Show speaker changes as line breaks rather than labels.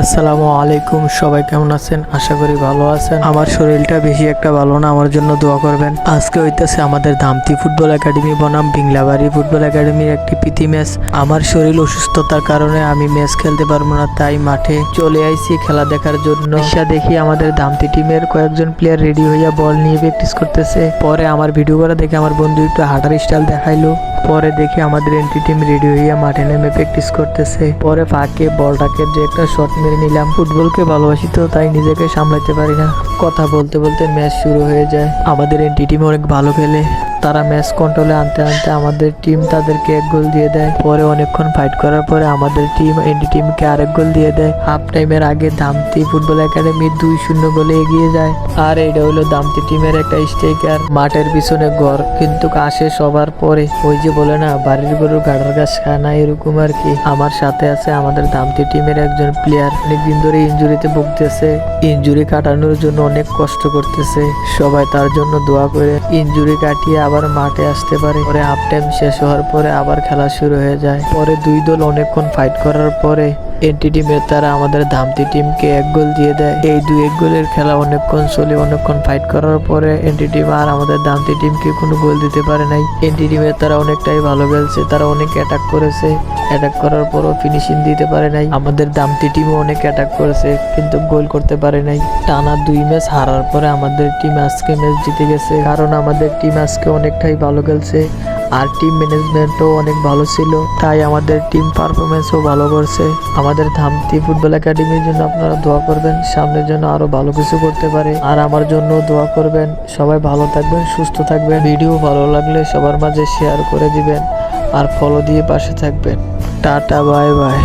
আসসালামু আলাইকুম, সবাই কেমন আছেন? আশা করি ভালো আছেন। আমার শরীরটা বেশি একটা ভালো না, আমার জন্য দোয়া করবেন। আজকে হইতেছে আমাদের ধামতি ফুটবল একাডেমি বনাম, বিংলাবাড়ি ফুটবল একাডেমির একটি প্রীতি ম্যাচ। আমার শরীর অসুস্থতার কারণে আমি ম্যাচ খেলতে পারব না, তাই মাঠে চলে আইছি খেলা দেখার জন্য। ঈশা দেখি আমাদের ধামতি টিমের কয়েকজন প্লেয়ার রেডি হইয়া বল নিয়ে প্র্যাকটিস করতেছে। পরে আমার ভিডিও করা দেখে আমার বন্ধু একটু হাঁটার স্টাইল দেখাইলো। পরে দেখি আমাদের এন্ট্রি টিম রেডি হইয়া মাঠে নেমে প্র্যাকটিস করতেছে। পরে ফাঁকে বলটাকে যে একটা শট মেরে নিলাম। ফুটবলকে ভালোবাসি তো, তাই নিজেকে সামলাতে পারি না। কথা বলতে বলতে ম্যাচ শুরু হয়ে যায়। আমাদের এনটি টিম অনেক ভালো খেলে। তারা ম্যাচ কন্ট্রোলে আনতে আনতে আমাদের টিম তাদেরকে এক গোল দিয়ে দেয়। পরে অনেকক্ষণ ফাইট করার পরে আমাদের টিম এন্ডি টিমকে আরেক গোল দিয়ে দেয়। হাফ টাইমের আগে দামতি ফুটবল একাডেমি দুই শূন্য গোলে এগিয়ে যায়। আর এটা হলো দামতি টিমের একটা স্ট্রাইকার মাঠের পিছনে ঘর কিন্তু আসে সবার পরে। ওই যে বলে না, বাড়ির গরুর গাড়ার গাছ খায় না, এরকম আর কি। আমার সাথে আছে আমাদের দামতি টিমের একজন প্লেয়ার অনেকদিন ধরে ইঞ্জুরিতে ভুগতেছে। ইনজুরি কাটানোর জন্য অনেক কষ্ট করতেছে। সবাই তার জন্য দোয়া করে। ইঞ্জুরি কাটিয়ে আবার মাঠে আসতে পারে। পরে হাফ টাইম শেষ হওয়ার পরে আবার খেলা শুরু হয়ে যায়। পরে দুই দল অনেকক্ষণ ফাইট করার পরে এনটি টিমের তারা আমাদের ধামতি টিমকে এক গোল দিয়ে দেয়। এই দুই এক গোলের খেলা অনেকক্ষণ চলে, অনেকক্ষণ ফাইট করার পরে এনটি টিম আর আমাদের ধামতি টিমকে কোনো গোল দিতে পারে নাই। এনটি টিমের তারা অনেকটাই ভালো খেলছে, তারা অনেক অ্যাটাক করেছে। অ্যাটাক করার পরও ফিনিশিং দিতে পারে নাই। আমাদের দামতি টিমও অনেক অ্যাটাক করেছে, কিন্তু গোল করতে পারে নাই। টানা দুই ম্যাচ হারার পরে আমাদের টিম আজকে ম্যাচ জিতে গেছে, কারণ আমাদের টিম আজকে অনেকটাই ভালো খেলছে। আর টিম ম্যানেজমেন্টও অনেক ভালো ছিল, তাই আমাদের টিম পারফরমেন্সও ভালো করছে। আমাদের ধামতি ফুটবল একাডেমির জন্য আপনারা দোয়া করবেন, সামনের জন্য আরও ভালো কিছু করতে পারে। আর আমার জন্য দোয়া করবেন, সবাই ভালো থাকবেন, সুস্থ থাকবেন। ভিডিও ভালো লাগলে সবার মাঝে শেয়ার করে দিবেন, আর ফলো দিয়ে পাশে থাকবেন। Tata bye bye